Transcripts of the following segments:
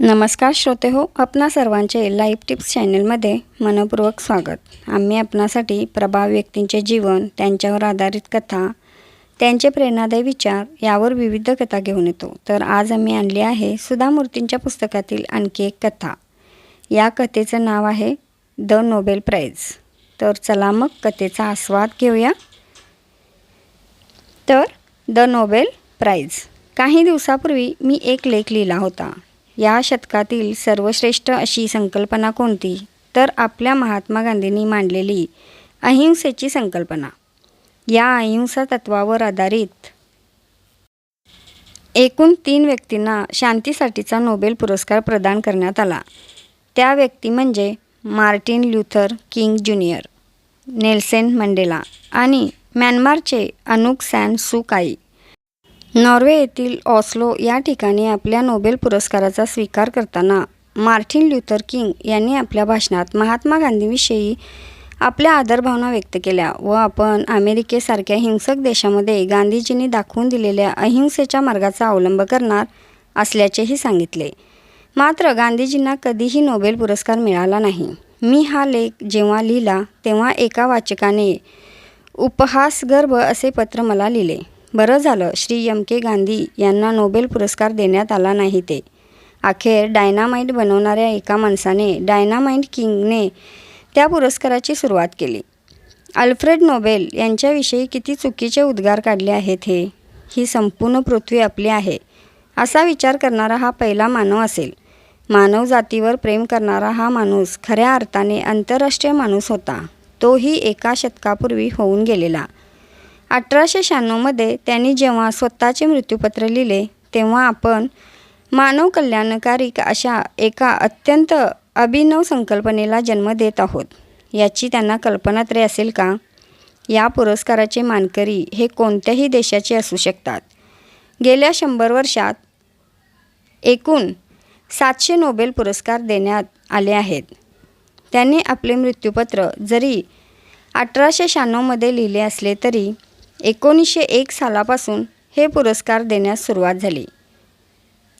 नमस्कार श्रोते हो आपणा सर्वांचे लाईफ टिप्स चॅनलमध्ये मनपूर्वक स्वागत. आम्ही आपणासाठी प्रभाव व्यक्तींचे जीवन त्यांच्यावर आधारित कथा त्यांचे प्रेरणादायी विचार यावर विविध कथा घेऊन येतो. तर आज आम्ही आणली आहे सुधा मूर्तींच्या पुस्तकातील आणखी एक कथा. या कथेचं नाव आहे द नोबेल प्राईज तर चला मग कथेचा आस्वाद घेऊया. तर द नोबेल प्राईज काही दिवसापूर्वी मी एक लेख लिहिला होता. या शतकातील सर्वश्रेष्ठ अशी संकल्पना कोणती? तर आपल्या महात्मा गांधींनी मांडलेली अहिंसेची संकल्पना. या अहिंसा तत्वावर आधारित एकूण तीन व्यक्तींना शांतीसाठीचा नोबेल पुरस्कार प्रदान करण्यात आला. त्या व्यक्ती म्हणजे Martin Luther King junior Nelson Mandela आणि म्यानमारचे Aung San Suu Kyi Norway येथील ऑस्लो या ठिकाणी आपल्या नोबेल पुरस्काराचा स्वीकार करताना मार्टिन ल्युथर किंग यांनी आपल्या भाषणात महात्मा गांधीविषयी आपल्या आदरभावना व्यक्त केल्या व आपण अमेरिकेसारख्या हिंसक देशामध्ये गांधीजींनी दाखवून दिलेल्या अहिंसेच्या मार्गाचा अवलंब करणार असल्याचेही सांगितले. मात्र गांधीजींना कधीही नोबेल पुरस्कार मिळाला नाही. मी हा लेख जेव्हा लिहिला तेव्हा एका वाचकाने उपहासगर्भ असे पत्र मला लिहिले. बरं झालं. श्री एम. के. गांधी यांना नोबेल पुरस्कार देण्यात आला नाही ते. अखेर डायनामाईट बनवणाऱ्या एका माणसाने डायनामाईट किंगने त्या पुरस्काराची सुरुवात केली. अल्फ्रेड नोबेल यांच्याविषयी किती चुकीचे उद्गार काढले आहेत हे? ही संपूर्ण पृथ्वी आपली आहे. असा विचार करणारा हा पहिला मानव असेल. मानव जातीवर प्रेम करणारा हा माणूस खऱ्या अर्थाने आंतरराष्ट्रीय माणूस होता. तोही एका शतकापूर्वी होऊन गेलेला. अठराशे शहाण्णवमध्ये त्यांनी जेव्हा स्वतःचे मृत्यूपत्र लिहिले तेव्हा आपण मानव कल्याणकारी अशा एका अत्यंत अभिनव संकल्पनेला जन्म देत आहोत. याची त्यांना कल्पना तरी असेल का? या पुरस्काराचे मानकरी हे कोणत्याही देशाचे असू शकतात. गेल्या शंभर वर्षात एकूण सातशे नोबेल पुरस्कार देण्यात आले आहेत. त्यांनी आपले मृत्यूपत्र जरी अठराशे शहाण्णवमध्ये लिहिले असले तरी एकोणीसशे एक सालापासून हे पुरस्कार देण्यास सुरुवात झाली.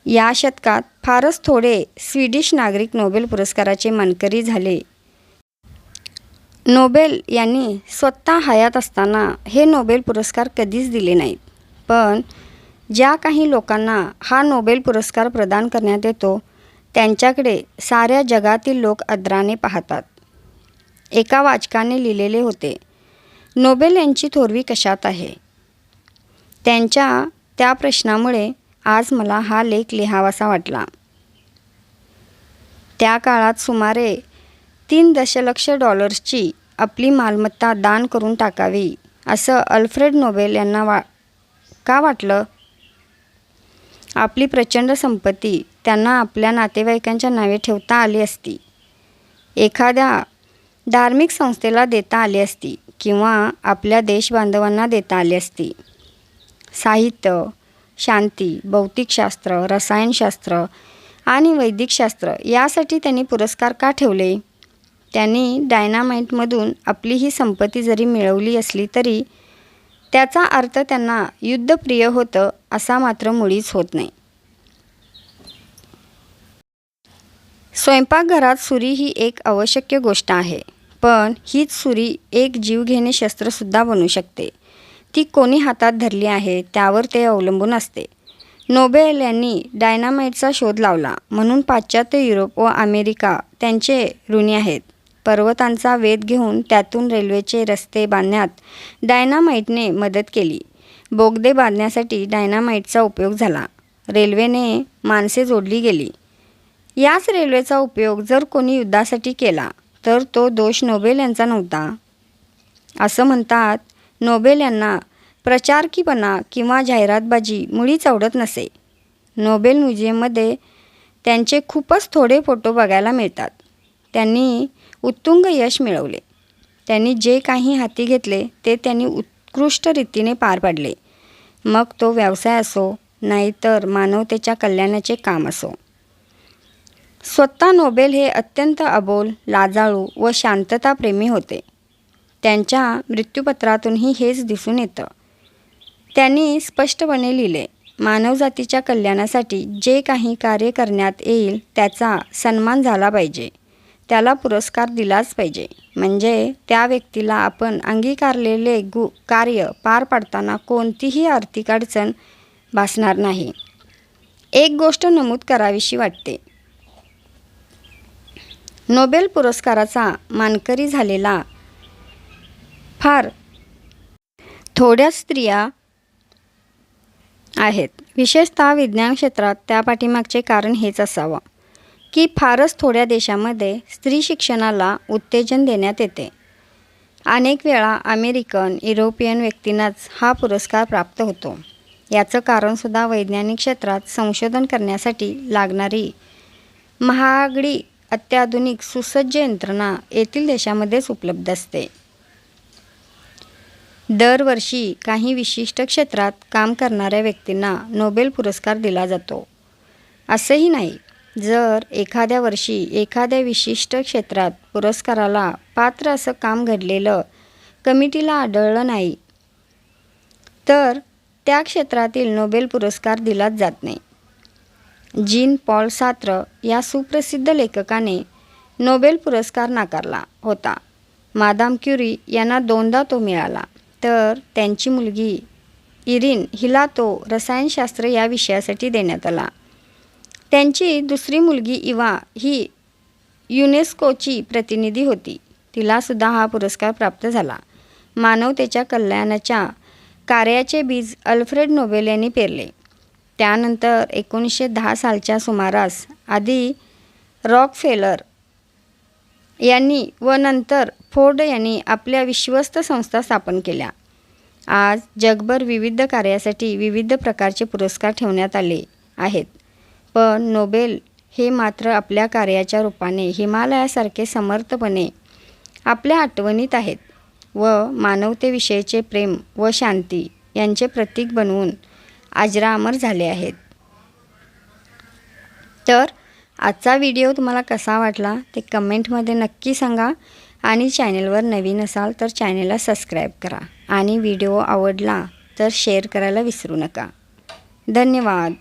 या शतकात फारच थोडे स्वीडिश नागरिक नोबेल पुरस्काराचे मानकरी झाले. नोबेल यांनी स्वतः हयात असताना हे नोबेल पुरस्कार कधीच दिले नाहीत. पण ज्या काही लोकांना हा नोबेल पुरस्कार प्रदान करण्यात येतो त्यांच्याकडे साऱ्या जगातील लोक आदराने पाहतात. एका वाचकाने लिहिलेले होते नोबेल यांची थोरवी कशात आहे? त्यांच्या त्या प्रश्नामुळे आज मला हा लेख लिहावासा वाटला. त्या काळात सुमारे तीन दशलक्ष डॉलर्सची आपली मालमत्ता दान करून टाकावी असं अल्फ्रेड नोबेल यांना वा का वाटलं? आपली प्रचंड संपत्ती त्यांना आपल्या नातेवाईकांच्या नावे ठेवता आली असती. एखाद्या धार्मिक संस्थेला देता आली असती. किंवा आपल्या देशबांधवांना देता आली असती. साहित्य शांती भौतिकशास्त्र रसायनशास्त्र आणि वैदिकशास्त्र यासाठी त्यांनी पुरस्कार का ठेवले? त्यांनी डायनामाईटमधून आपली ही संपत्ती जरी मिळवली असली तरी त्याचा अर्थ त्यांना युद्धप्रिय होतं असा मात्र मुळीच होत नाही. स्वयंपाकघरात सुरी ही एक आवश्यक गोष्ट आहे. पण हीच सुरी एक जीवघेणे शस्त्रसुद्धा बनू शकते. ती कोणी हातात धरली आहे त्यावर ते अवलंबून असते. नोबेल यांनी डायनामाईटचा शोध लावला म्हणून पाश्चात्य युरोप व अमेरिका त्यांचे ऋणी आहेत. पर्वतांचा वेध घेऊन त्यातून रेल्वेचे रस्ते बांधण्यात डायनामाईटने मदत केली. बोगदे बांधण्यासाठी डायनामाईटचा उपयोग झाला. रेल्वेने माणसे जोडली गेली. याच रेल्वेचा उपयोग जर कोणी युद्धासाठी केला तर तो दोष नोबेल यांचा नव्हता. असं म्हणतात नोबेल यांना प्रचारकीपणा किंवा जाहिरातबाजी मुळीच आवडत नसे. नोबेल म्युझियममध्ये त्यांचे खूपच थोडे फोटो बघायला मिळतात. त्यांनी उत्तुंग यश मिळवले. त्यांनी जे काही हाती घेतले ते त्यांनी उत्कृष्ट रीतीने पार पाडले. मग तो व्यवसाय असो नाहीतर मानवतेच्या कल्याणाचे काम असो. स्वतः नोबेल हे अत्यंत अबोल लाजाळू व शांतताप्रेमी होते. त्यांच्या मृत्यूपत्रातूनही हेच दिसून येतं. त्यांनी स्पष्टपणे लिहिले मानवजातीच्या कल्याणासाठी जे काही कार्य करण्यात येईल त्याचा सन्मान झाला पाहिजे. त्याला पुरस्कार दिलाच पाहिजे. म्हणजे त्या व्यक्तीला आपण अंगीकारलेले गु कार्य पार पाडताना कोणतीही आर्थिक अडचण भासणार नाही. एक गोष्ट नमूद करावीशी वाटते. नोबेल पुरस्काराचा मानकरी झालेला. फार थोड्या स्त्रिया आहेत. विशेषतः विज्ञान क्षेत्रात त्या पाठीमागचे कारण हेच असावं की फारच थोड्या देशामध्ये स्त्री शिक्षणाला उत्तेजन देण्यात येते. अनेक वेळा अमेरिकन युरोपियन व्यक्तींनाच हा पुरस्कार प्राप्त होतो. याचं कारणसुद्धा वैज्ञानिक क्षेत्रात संशोधन करण्यासाठी लागणारी महागडी अत्याधुनिक सुसज्ज यंत्रणा येथील देशामध्येच उपलब्ध असते. दरवर्षी काही विशिष्ट क्षेत्रात काम करणाऱ्या व्यक्तींना नोबेल पुरस्कार दिला जातो. असंही नाही जर एखाद्या वर्षी एखाद्या विशिष्ट क्षेत्रात पुरस्काराला पात्र असं काम घडलेलं कमिटीला आढळलं नाही तर त्या क्षेत्रातील नोबेल पुरस्कार दिलाच जात नाही. जीन पॉल सात्र या सुप्रसिद्ध लेखकाने नोबेल पुरस्कार नाकारला होता. मादाम क्युरी यांना दोनदा तो मिळाला. तर त्यांची मुलगी इरिन हिला तो रसायनशास्त्र या विषयासाठी देण्यात आला. त्यांची दुसरी मुलगी इवा ही युनेस्कोची प्रतिनिधी होती. तिलासुद्धा हा पुरस्कार प्राप्त झाला. मानवतेच्या कल्याणाच्या कार्याचे बीज अल्फ्रेड नोबेल यांनी पेरले. त्यानंतर एकोणीसशे दहा सालच्या सुमारास आधी रॉकफेलर यांनी व नंतर फोर्ड यांनी आपल्या विश्वस्त संस्था स्थापन केल्या. आज जगभर विविध कार्यासाठी विविध प्रकारचे पुरस्कार ठेवण्यात आले आहेत. पण नोबेल हे मात्र आपल्या कार्याच्या रूपाने हिमालयासारखे समर्थपणे आपल्या आठवणीत आहेत व मानवतेविषयीचे प्रेम व शांती यांचे प्रतीक बनवून अजरामर झाले आहेत. तर आजचा व्हिडिओ तुम्हाला कसा वाटला ते कमेंटमध्ये नक्की सांगा आणि चॅनलवर नवीन असाल तर चॅनेलला सबस्क्राईब करा आणि व्हिडिओ आवडला तर शेअर करायला विसरू नका. धन्यवाद.